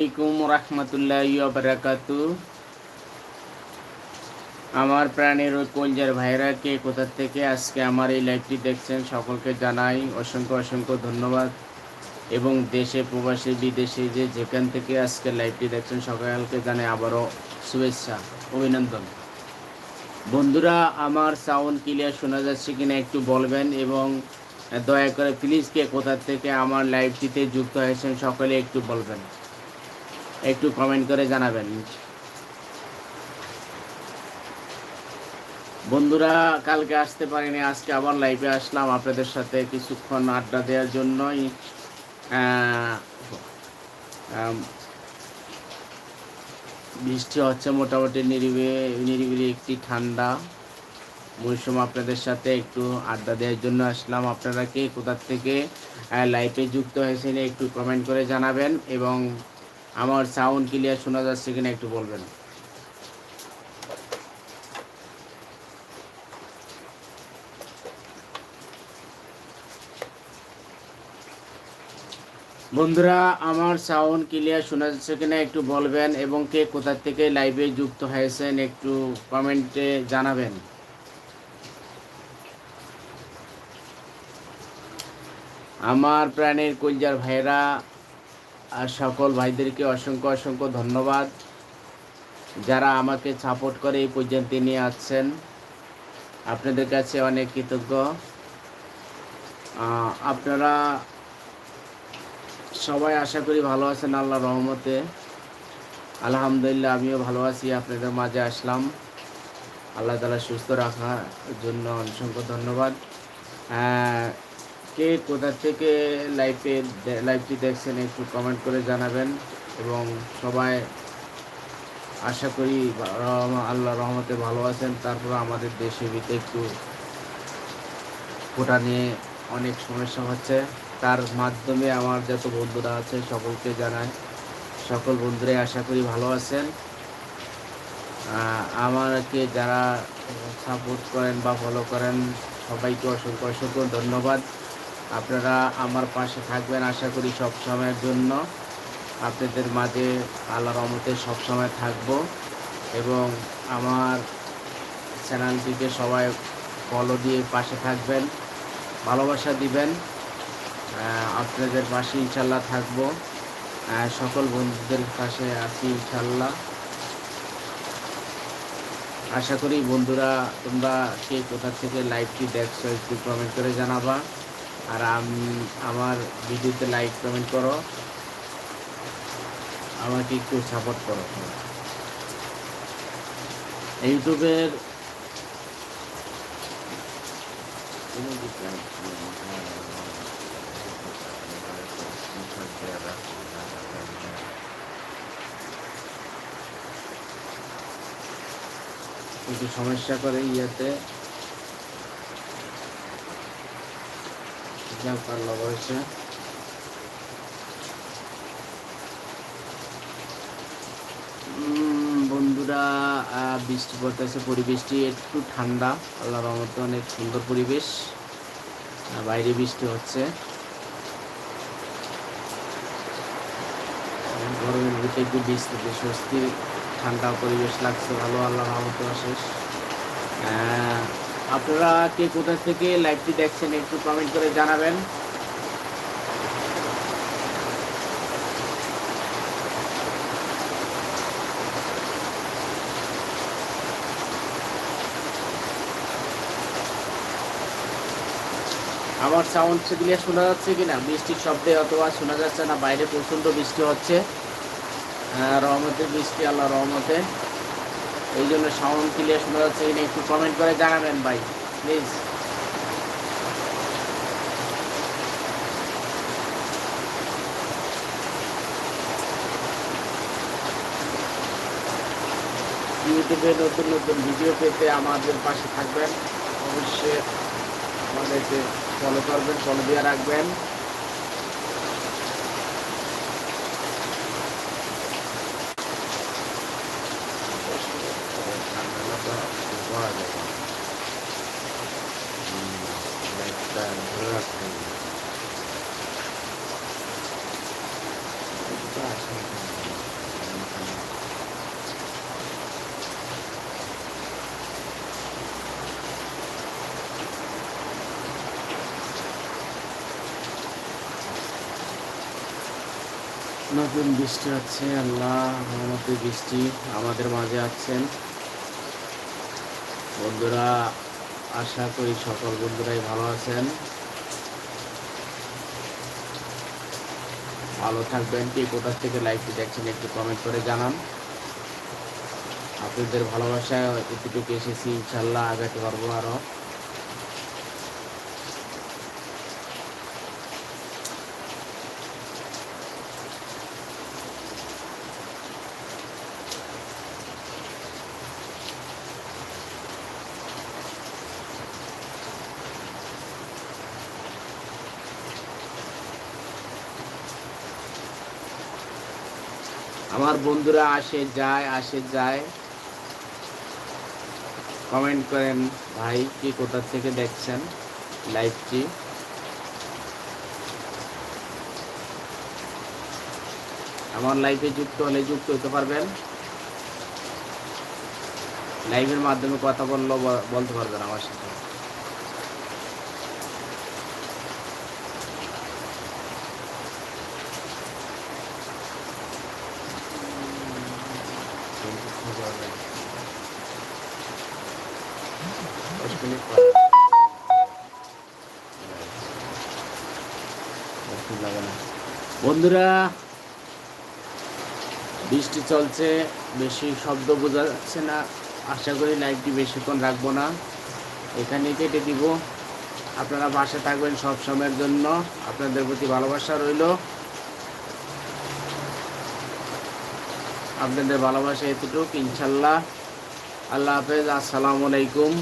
আলাইকুম রহমতুল্লাহ বারাকাতু আমার প্রাণের ওই কলজার ভাইরা কে কোথা থেকে আজকে আমার এই লাইভটি দেখছেন, সকলকে জানাই অসংখ্য অসংখ্য ধন্যবাদ। এবং দেশে, প্রবাসী, বিদেশে যে যেখান থেকে আজকে লাইভটি দেখছেন, সকলকে জানাই আবারও শুভেচ্ছা, অভিনন্দন। বন্ধুরা, আমার সাউন্ড ক্লিয়ার শোনা যাচ্ছে কিনা একটু বলবেন এবং দয়া করে প্লিজ কে কোথা থেকে আমার লাইভটিতে যুক্ত হয়েছেন, সকলে একটু বলবেন। একটু কমেন্ট করে জানাবেন। বন্ধুরা, কালকে আসতে পারিনি, আজকে আবার লাইভে আসলাম। আপনাদের সাথে কিছুক্ষণ আড্ডা দেওয়ার জন্যই বৃষ্টি হচ্ছে মোটামুটি নিরিবিলি নিরিবিলি একটি ঠান্ডা। মৌসুম আপনাদের সাথে একটু আড্ডা দেওয়ার জন্য আসলাম। আপনারা কে কোথার থেকে লাইভে যুক্ত হয়েছেন একটু কমেন্ট করে জানাবেন এবং আমার সাউন্ড ক্লিয়ার শোনা যাচ্ছে কিনা একটু বলবেন। বন্ধুরা, আমার সাউন্ড ক্লিয়ার শোনা যাচ্ছে কিনা একটু বলবেন এবং কে কোথা থেকে লাইভে যুক্ত হয়েছেন একটু কমেন্টে জানাবেন। আমার প্রাণের কলজার ভাইরা আর সকল ভাইদেরকে অসংখ্য অসংখ্য ধন্যবাদ। যারা আমাকে সাপোর্ট করে এই পর্যন্ত নিয়ে আসছেন, আপনাদের কাছে অনেক কৃতজ্ঞ। আপনারা সবাই আশা করি ভালো আছেন আল্লাহ রহমতে। আলহামদুলিল্লাহ, আমিও ভালো আছি, আপনাদের মাঝে আসলাম। আল্লাহ তালা সুস্থ রাখার জন্য অসংখ্য ধন্যবাদ। কে কোথা থেকে লাইভে লাইভটি দেখছেন একটু কমেন্ট করে জানাবেন। এবং সবাই আশা করি আল্লাহ রহমতে ভালো আছেন। তারপর আমাদের দেশে ভিতরে একটু কোটা নিয়ে অনেক সমস্যা হচ্ছে। তার মাধ্যমে আমার যত বন্ধুরা আছে সকলকে জানাই। সকল বন্ধুরাই আশা করি ভালো আছেন। আমাকে যারা সাপোর্ট করেন বা ফলো করেন, সবাইকে অসংখ্য অসংখ্য ধন্যবাদ। আপনারা আমার পাশে থাকবেন আশা করি সব সময়ের জন্য। আপনাদের মাঝে আল্লাহ রহমতে সবসময় থাকব এবং আমার চ্যানেলটিকে সবাই ফলো দিয়ে পাশে থাকবেন, ভালোবাসা দিবেন। আপনাদের পাশে ইনশাল্লাহ থাকব। সকল বন্ধুদের পাশে আছি ইনশাল্লাহ। আশা করি বন্ধুরা তোমরা কে কোথা থেকে লাইভটি দেখছ একটু কমেন্ট করে জানাবা। আর আমি, আমার ভিডিওতে লাইক কমেন্ট করো। আমাকে একটু সাপোর্ট করো। ইউটিউবের একটু সমস্যা করে ইয়েতে। যা পারল বয়সে উম, বন্ধুরা বৃষ্টি পড়তেছে পরিবেশটি একটু ঠান্ডা। আল্লাহ রহমতে অনেক সুন্দর পরিবেশ। বাইরে বৃষ্টি হচ্ছে। গরমের ভিতরে একটু বৃষ্টিতে স্বস্তি ঠান্ডা পরিবেশ লাগছে ভালো আল্লাহ রহমতে অশেষ। আপনারা কে কোথা থেকে লাইভটি দেখছেন একটু কমেন্ট করে জানাবেন। আমার সাউন্ড ক্লিয়ার শোনা যাচ্ছে কি না বৃষ্টির শব্দে অথবা শোনা যাচ্ছে না বাইরে প্রচণ্ড বৃষ্টি হচ্ছে। আহ, রহমতের বৃষ্টি আল্লাহ রহমতে। এই জন্য সাউন্ড ক্লিয়ার শোনা যাচ্ছে কিনা একটু কমেন্ট করে জানাবেন ভাই প্লিজ ইউটিউবে নতুন নতুন ভিডিও পেতে আমাদের পাশে থাকবেন। অবশ্যই আমাদেরকে ফলো করবেন ফলো দিয়ে রাখবেন। নতুন বৃষ্টি হচ্ছে, আল্লাহ রহমতের বৃষ্টি আমাদের মাঝে আছেন। বন্ধুরা, আশা করি সকল বন্ধুরাই ভালো আছেন। ভালো থাকবেন কি, কোথা থেকে লাইভটি দেখছেন একটু কমেন্ট করে জানান। আপনাদের ভালোবাসায় এতটুকু এসেছি, ইনশাল্লাহ আগাতে পারব আরও। আমার বন্ধুরা আসে, যায় আসে, যায়। কমেন্ট করেন, ভাই, কি কোথা থেকে দেখছেন লাইভটি আমার লাইভে যুক্ত হলে যুক্ত হতে পারবেন। লাইভের মাধ্যমে কথা বললেও বলতে পারবেন আমার সাথে। বন্ধুরা, বৃষ্টি চলছে, বেশি শব্দ বোঝা যাচ্ছে না। আশা করি লাইভটি বেশিক্ষণ রাখব না। এখানে কেটে দিব। আপনারা বাসে থাকবেন সব সময়ের জন্য। আপনাদের প্রতি ভালোবাসা রইল। আপনাদের ভালোবাসা এতটুকু ইনশাল্লাহ। আল্লাহ হাফেজ আসসালামু আলাইকুম।